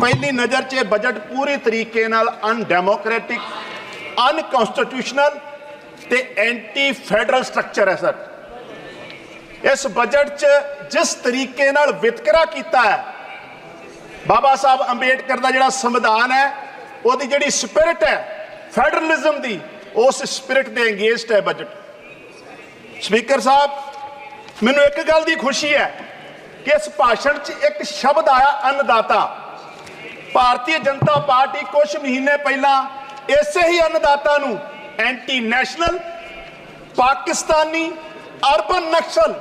ਪਹਿਲੀ ਨਜ਼ਰ 'ਚ ਇਹ ਬਜਟ ਪੂਰੀ ਤਰੀਕੇ ਨਾਲ ਅਨਡੈਮੋਕ੍ਰੈਟਿਕ ਅਨਕਨਸਟੀਟਿਊਸ਼ਨਲ ਤੇ ਐਂਟੀ ਫੈਡਰਲ ਸਟਰਕਚਰ ਹੈ ਸਰ ਇਸ ਬਜਟ 'ਚ ਜਿਸ ਤਰੀਕੇ ਨਾਲ ਵਿਤਕਰਾ ਕੀਤਾ ਹੈ, ਬਾਬਾ ਸਾਹਿਬ ਅੰਬੇਡਕਰ ਦਾ ਜਿਹੜਾ ਸੰਵਿਧਾਨ ਹੈ, ਉਹਦੀ ਜਿਹੜੀ ਸਪਿਰਿਟ ਹੈ ਫੈਡਰਲਿਜ਼ਮ ਦੀ, ਉਸ ਸਪਿਰਿਟ ਦੇ ਅੰਗੇਜਡ ਹੈ ਬਜਟ ਸਪੀਕਰ ਸਾਹਿਬ, ਮੈਨੂੰ ਇੱਕ ਗੱਲ ਦੀ ਖੁਸ਼ੀ ਹੈ ਕਿ ਇਸ ਭਾਸ਼ਣ 'ਚ ਇੱਕ ਸ਼ਬਦ ਆਇਆ, ਅੰਨਦਾਤਾ। ਭਾਰਤੀ ਜਨਤਾ ਪਾਰਟੀ ਕੁਝ ਮਹੀਨੇ ਪਹਿਲਾਂ ਇਸੇ ਹੀ ਅੰਨਦਾਤਾ ਨੂੰ anti national Pakistani urban Naxal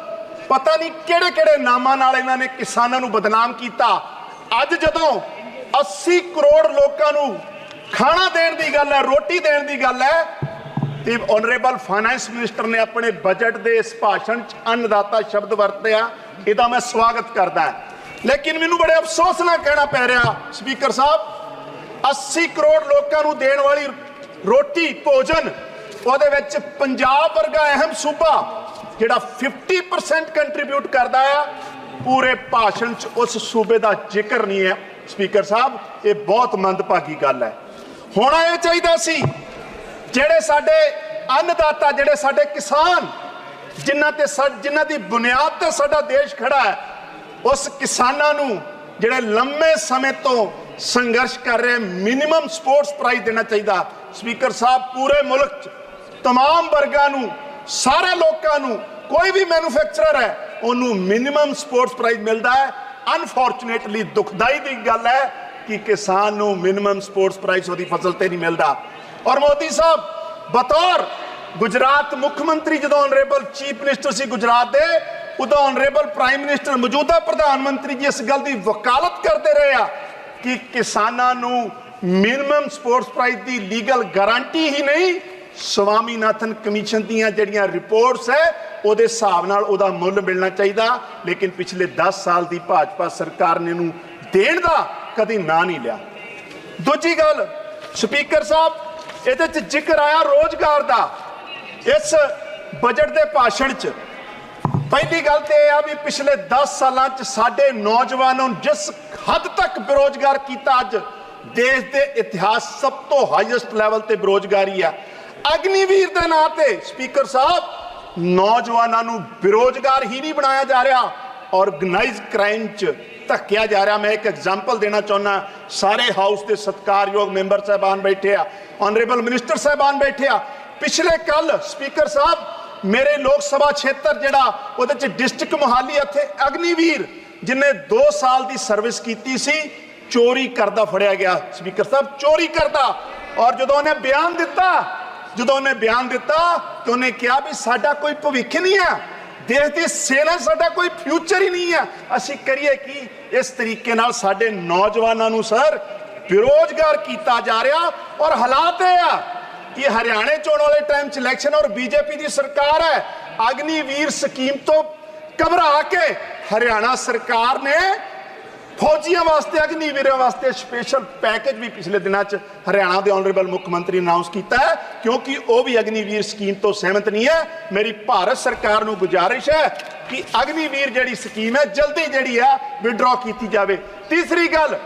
ਪਤਾ ਨਹੀਂ ਕਿਹੜੇ ਕਿਹੜੇ ਨਾਮਾਂ ਨਾਲ ਇਹਨਾਂ ਨੇ ਕਿਸਾਨਾਂ ਨੂੰ ਬਦਨਾਮ ਕੀਤਾ। ਅੱਜ ਜਦੋਂ 80 ਕਰੋੜ ਲੋਕਾਂ ਨੂੰ ਖਾਣਾ ਦੇਣ ਦੀ ਗੱਲ ਹੈ, ਰੋਟੀ ਦੇਣ ਦੀ ਗੱਲ ਹੈ, ਤੇ ਆਨਰੇਬਲ ਫਾਈਨੈਂਸ ਮਿਨਿਸਟਰ ਨੇ ਆਪਣੇ ਬਜਟ ਦੇ ਇਸ ਭਾਸ਼ਣ 'ਚ ਅੰਨਦਾਤਾ ਸ਼ਬਦ ਵਰਤਿਆ, ਇਹਦਾ ਮੈਂ ਸਵਾਗਤ ਕਰਦਾ। ਲੇਕਿਨ ਮੈਨੂੰ ਬੜੇ ਅਫਸੋਸ ਨਾਲ ਕਹਿਣਾ ਪੈ ਰਿਹਾ, ਸਪੀਕਰ ਸਾਹਿਬ 80 ਕਰੋੜ ਲੋਕਾਂ ਨੂੰ ਦੇਣ ਵਾਲੀ ਰੋਟੀ, ਭੋਜਨ, ਉਹਦੇ ਵਿੱਚ ਪੰਜਾਬ ਵਰਗਾ ਅਹਿਮ ਸੂਬਾ, ਜਿਹੜਾ 50% ਕੰਟਰੀਬਿਊਟ ਕਰਦਾ ਆ, ਪੂਰੇ ਭਾਸ਼ਣ 'ਚ ਉਸ ਸੂਬੇ ਦਾ ਜ਼ਿਕਰ ਨਹੀਂ ਹੈ, ਸਪੀਕਰ ਸਾਹਿਬ, ਇਹ ਬਹੁਤ ਮੰਦਭਾਗੀ ਗੱਲ ਹੈ। ਹੋਣਾ ਇਹ ਚਾਹੀਦਾ ਸੀ, ਜਿਹੜੇ ਸਾਡੇ ਅੰਨਦਾਤਾ, ਜਿਹੜੇ ਸਾਡੇ ਕਿਸਾਨ, ਜਿਨ੍ਹਾਂ ਤੇ ਸਾ- ਜਿਨ੍ਹਾਂ ਦੀ ਬੁਨਿਆਦ ਤੇ ਸਾਡਾ ਦੇਸ਼ ਖੜਾ ਹੈ ਉਸ ਕਿਸਾਨਾਂ ਨੂੰ ਜਿਹੜੇ ਲੰਮੇ ਸਮੇਂ ਤੋਂ ਸੰਘਰਸ਼ ਕਰ ਰਹੇ ਮਿਨੀਮਮ ਸਪੋਰਟਸ ਪ੍ਰਾਈਸ ਦੇਣਾ ਚਾਹੀਦਾ ਸਪੀਕਰ ਸਾਹਿਬ ਪੂਰੇ ਮੁਲਕ 'ਚ तमाम ਵਰਗਾਂ ਨੂੰ ਸਾਰੇ ਲੋਕਾਂ ਨੂੰ ਕੋਈ ਵੀ ਮੈਨੂਫੈਕਚਰਰ ਹੈ ਉਹਨੂੰ ਮਿਨੀਮਮ ਸਪੋਰਟਸ ਪ੍ਰਾਈਸ ਮਿਲਦਾ ਹੈ ਅਨਫੋਰਚੂਨੇਟਲੀ ਦੁਖਦਾਈ ਦੀ ਗੱਲ ਹੈ ਕਿ ਕਿਸਾਨ ਨੂੰ ਮਿਨੀਮਮ ਸਪੋਰਟਸ ਪ੍ਰਾਈਸ ਉਹਦੀ ਫਸਲ ਤੇ ਨਹੀਂ ਮਿਲਦਾ ਔਰ ਮੋਦੀ ਸਾਹਿਬ ਬਤੌਰ ਗੁਜਰਾਤ ਮੁੱਖ ਮੰਤਰੀ ਜਦੋਂ ਆਨਰੇਬਲ ਚੀਫ ਮਿਨਿਸਟਰ ਸੀ ਗੁਜਰਾਤ ਦੇ ਉਦੋਂ ਆਨਰੇਬਲ ਪ੍ਰਾਈਮ ਮਿਨਿਸਟਰ ਮੌਜੂਦਾ ਪ੍ਰਧਾਨ ਮੰਤਰੀ ਜੀ ਇਸ ਗੱਲ ਦੀ ਵਕਾਲਤ ਕਰਦੇ ਰਹੇ ਆ ਕਿ ਕਿਸਾਨਾਂ ਨੂੰ ਮਿਨੀਮਮ ਸਪੋਰਟਸ ਪ੍ਰਾਈਸ ਦੀ ਲੀਗਲ ਗਾਰੰਟੀ ਹੀ ਨਹੀਂ, ਸਵਾਮੀਨਾਥਨ ਕਮਿਸ਼ਨ ਦੀਆਂ ਜਿਹੜੀਆਂ ਰਿਪੋਰਟਸ ਹੈ, ਉਹਦੇ ਹਿਸਾਬ ਨਾਲ ਉਹਦਾ ਮੁੱਲ ਮਿਲਣਾ ਚਾਹੀਦਾ, ਲੇਕਿਨ ਪਿਛਲੇ 10 ਸਾਲ ਦੀ ਭਾਜਪਾ ਸਰਕਾਰ ਨੇ ਇਹਨੂੰ ਦੇਣ ਦਾ ਕਦੀ ਨਾਂ ਨਹੀਂ ਲਿਆ। ਦੂਜੀ ਗੱਲ, ਸਪੀਕਰ ਸਾਹਿਬ, ਇਹਦੇ ਚ ਜ਼ਿਕਰ ਆਇਆ ਰੋਜ਼ਗਾਰ ਦਾ। ਇਸ ਬਜਟ ਦੇ ਭਾਸ਼ਣ ਚ ਪਹਿਲੀ ਗੱਲ ਤੇ ਇਹ ਆ ਵੀ ਪਿਛਲੇ 10 ਸਾਲਾਂ ਚ ਸਾਡੇ ਨੌਜਵਾਨਾਂ ਨੂੰ ਜਿਸ ਹੱਦ ਤੱਕ ਬੇਰੋਜ਼ਗਾਰ ਕੀਤਾ ਅੱਜ, ਦੇਸ਼ ਦੇ ਇਤਿਹਾਸ ਸਭ ਤੋਂ ਹਾਈਐਸਟ ਲੈਵਲ ਤੇ ਬੇਰੋਜ਼ਗਾਰੀ ਆ। ਅਗਨੀਵੀਰ ਦੇ ਨਾਂ ਤੇ ਸਪੀਕਰ ਸਾਹਿਬ, ਨੌਜਵਾਨਾਂ ਨੂੰ ਬੇਰੋਜ਼ਗਾਰ ਹੀ ਨਹੀਂ ਬਣਾਇਆ ਜਾ ਰਿਹਾ ਆਰਗੇਨਾਈਜ਼ ਕ੍ਰਾਈਮ ਚ ਧੱਕਿਆ ਜਾ ਰਿਹਾ। ਮੈਂ ਇੱਕ ਐਗਜ਼ਾਮਪਲ ਦੇਣਾ ਚਾਹੁੰਦਾ ਸਾਰੇ ਹਾਊਸ ਦੇ ਸਤਿਕਾਰਯੋਗ ਮੈਂਬਰ ਸਾਹਿਬਾਨ ਬੈਠੇ ਆ ਆਨਰੇਬਲ ਮਿਨਿਸਟਰ ਸਾਹਿਬਾਨ ਬੈਠੇ ਆ। ਪਿਛਲੇ ਕੱਲ ਸਪੀਕਰ ਸਾਹਿਬ ਮੇਰੇ ਲੋਕ ਸਭਾ ਖੇਤਰ ਜਿਹੜਾ ਉਹਦੇ ਚ ਡਿਸਟ੍ਰਿਕਟ ਮੋਹਾਲੀ ਇੱਥੇ ਅਗਨੀਵੀਰ ਜਿਨੇ 2 ਸਾਲ ਦੀ ਸਰਵਿਸ ਕੀਤੀ ਸੀ, ਚੋਰੀ ਕਰਦਾ ਫੜਿਆ ਗਿਆ ਸਪੀਕਰ ਸਾਹਿਬ, ਚੋਰੀ ਕਰਦਾ। ਔਰ ਜਦੋਂ ਉਹਨੇ ਬਿਆਨ ਦਿੱਤਾ, ਜਦੋਂ ਉਹਨੇ ਬਿਆਨ ਦਿੱਤਾ ਤੇ ਉਹਨੇ ਕਿਹਾ ਵੀ ਸਾਡਾ ਕੋਈ ਭਵਿੱਖ ਨਹੀਂ ਹੈ ਦੇਸ਼ ਦੀ ਸੇਨਾ ਸਾਡਾ ਕੋਈ ਫਿਊਚਰ ਹੀ ਨਹੀਂ ਹੈ ਅਸੀਂ ਕਰੀਏ ਕੀ? ਇਸ ਤਰੀਕੇ ਨਾਲ ਸਾਡੇ ਨੌਜਵਾਨਾਂ ਨੂੰ, ਸਰ, ਬੇਰੋਜ਼ਗਾਰ ਕੀਤਾ ਜਾ ਰਿਹਾ ਔਰ ਹਾਲਾਤ ਇਹ ਆ ਕਿ ਹਰਿਆਣੇ ਚੋਣ ਵਾਲੇ ਟਾਈਮ 'ਚ ਇਲੈਕਸ਼ਨ ਔਰ ਬੀਜੇਪੀ ਦੀ ਸਰਕਾਰ ਹੈ। ਅਗਨੀਵੀਰ ਸਕੀਮ ਤੋਂ ਘਬਰਾ ਕੇ ਹਰਿਆਣਾ ਸਰਕਾਰ ਨੇ ਫੌਜੀਆਂ ਵਾਸਤੇ, ਅਗਨੀਵੀਰਾਂ ਵਾਸਤੇ ਸਪੈਸ਼ਲ ਪੈਕੇਜ ਵੀ ਪਿਛਲੇ ਦਿਨਾਂ 'ਚ ਹਰਿਆਣਾ ਦੇ ਆਨਰੇਬਲ ਮੁੱਖ ਮੰਤਰੀ ਨੇ ਅਨਾਉਂਸ ਕੀਤਾ ਹੈ, ਕਿਉਂਕਿ ਉਹ ਵੀ ਅਗਨੀਵੀਰ ਸਕੀਮ ਤੋਂ ਸਹਿਮਤ ਨਹੀਂ ਹੈ। ਮੇਰੀ ਭਾਰਤ ਸਰਕਾਰ ਨੂੰ ਗੁਜ਼ਾਰਿਸ਼ ਹੈ ਕਿ ਅਗਨੀਵੀਰ ਜਿਹੜੀ ਸਕੀਮ ਹੈ, ਜਲਦੀ ਜਿਹੜੀ ਆ ਵਿਡਰਾ ਕੀਤੀ ਜਾਵੇ। ਤੀਸਰੀ ਗੱਲ